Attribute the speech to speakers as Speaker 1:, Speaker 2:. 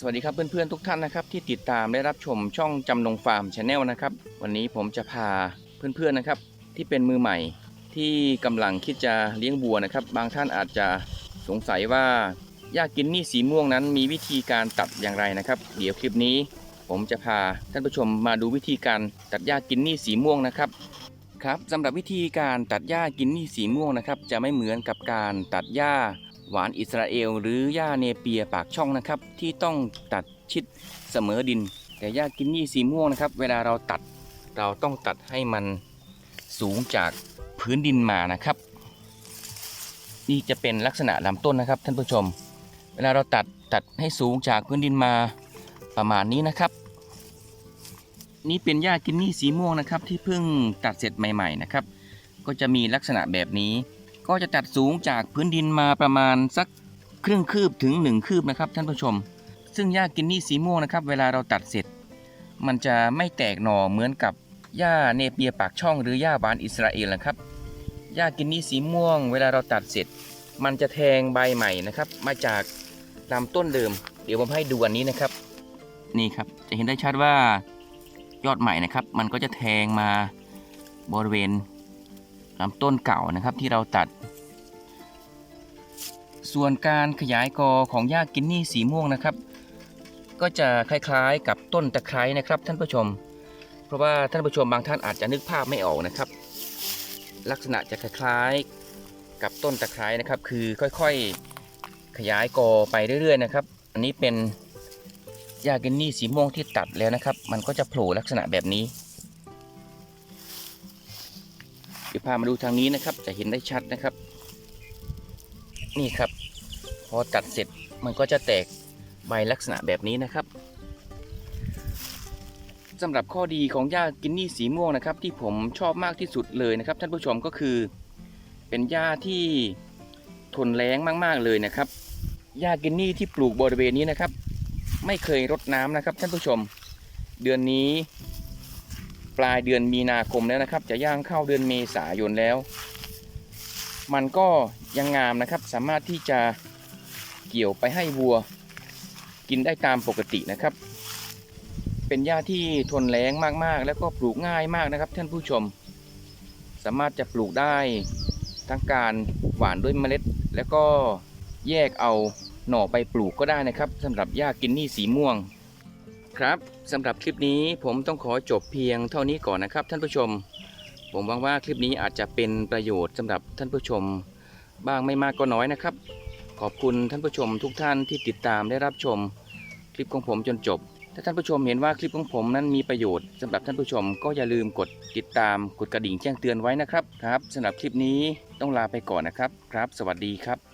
Speaker 1: สวัสดีครับเพื่อนๆทุกท่านนะครับที่ติดตามได้รับชมช่องจำนงฟาร์มชาแนลนะครับ วันนี้ผมจะพาเพื่อนๆนะครับ ที่เป็นมือใหม่ที่กำลังคิดจะเลี้ยงวัวนะครับ บางท่านอาจจะสงสัยว่าหญ้ากินนี่สีม่วงนั้น มีวิธีการตัดอย่างไรนะครับ เดี๋ยวคลิปนี้ ผมจะพาท่านผู้ชมมาดูวิธีการตัดหญ้ากินนี่สีม่วงนะครับครับสำหรับวิธีการตัดหญ้ากินนี่สีม่วงนะครับ จะไม่เหมือนกับการตัดหญ้า หวานอิสราเอล หรือหญ้าเนเปียปากช่องนะครับ ที่ต้องตัดชิดเสมอดิน แต่หญ้ากินนี่สีม่วงนะครับ เวลาเราตัดเราต้องตัดให้มันสูงจากพื้นดินมานะครับ นี่จะเป็นลักษณะลำต้นนะครับ ท่านผู้ชม เวลาเราตัดตัดให้สูงจากพื้นดินมาประมาณนี้นะครับ นี่เป็นหญ้ากินนี่สีม่วงนะครับ ที่เพิ่งตัดเสร็จใหม่ ๆนะครับ ก็จะมีลักษณะแบบนี้ ก็จะตัดสูงจากพื้นดินมาประมาณสักครึ่งคืบถึง 1 คืบนะครับท่านผู้ชม ซึ่งหญ้ากินนี่สีม่วงนะครับ เวลาเราตัดเสร็จ มันจะไม่แตกหน่อเหมือนกับหญ้าเนเปียปากช่องหรือหญ้าบานอิสราเอลนะครับหญ้ากินนี่สีม่วง เวลาเราตัดเสร็จ มันจะแทงใบใหม่นะครับ มาจากลำต้นเดิม เดี๋ยวผมให้ดูอันนี้นะครับ นี่ครับจะเห็นได้ชัดว่ายอดใหม่นะครับ มันก็จะแทงมาบริเวณ ลำต้นเก่านะครับที่เราตัด ส่วนการขยายกอของหญ้ากินนี่สีม่วงนะครับ ก็จะคล้ายๆกับต้นตะไคร้นะครับท่านผู้ชม เพราะว่าท่านผู้ชมบางท่านอาจจะนึกภาพไม่ออกนะครับ ลักษณะจะคล้ายๆกับต้นตะไคร้นะครับ คือค่อยๆขยายกอไปเรื่อยๆนะครับ อันนี้เป็นหญ้ากินนี่สีม่วงที่ตัดแล้วนะครับ มันก็จะโผล่ลักษณะแบบนี้ เดี๋ยวพามาดูทางนี้นะครับ จะเห็นได้ชัดนะครับ นี่ครับ พอตัดเสร็จมันก็จะแตกใบลักษณะแบบนี้นะครับสำหรับข้อดีของหญ้ากินนี่สีม่วงนะครับ ที่ผมชอบมากที่สุดเลยนะครับ ท่านผู้ชมก็คือ เป็นหญ้าที่ทนแล้งมากๆเลยนะครับหญ้ากินนี่ที่ปลูกบริเวณนี้นะครับ ไม่เคยรดน้ำนะครับ ท่านผู้ชม เดือนนี้ ปลายเดือนมีนาคมแล้วนะครับ จะย่างเข้าเดือนเมษายนแล้ว มันก็ยังงามนะครับ สามารถที่จะเกี่ยวไปให้วัวกินได้ตามปกตินะครับ เป็นหญ้าที่ทนแล้งมากๆ แล้วก็ปลูกง่ายมากนะครับ ท่านผู้ชม สามารถจะปลูกได้ทั้งการหว่านด้วยเมล็ด แล้วก็แยกเอาหน่อไปปลูกก็ได้นะครับสำหรับหญ้ากินนี่สีม่วง ครับสำหรับคลิปนี้ผมต้องขอจบเพียงเท่านี้ก่อนนะครับ ท่านผู้ชม ผมหวังว่าคลิปนี้อาจจะเป็นประโยชน์สำหรับท่านผู้ชม บ้างไม่มากก็น้อยนะครับ ขอบคุณท่านผู้ชมทุกท่านที่ติดตามได้รับชม คลิปของผมจนจบ ถ้าท่านผู้ชมเห็นว่าคลิปของผมนั้นมีประโยชน์สำหรับท่านผู้ชมก็อย่าลืมกดติดตามกดกระดิ่งแจ้งเตือนไว้นะครับครับสำหรับคลิปนี้ต้องลาไปก่อนนะครับครับ สวัสดีครับ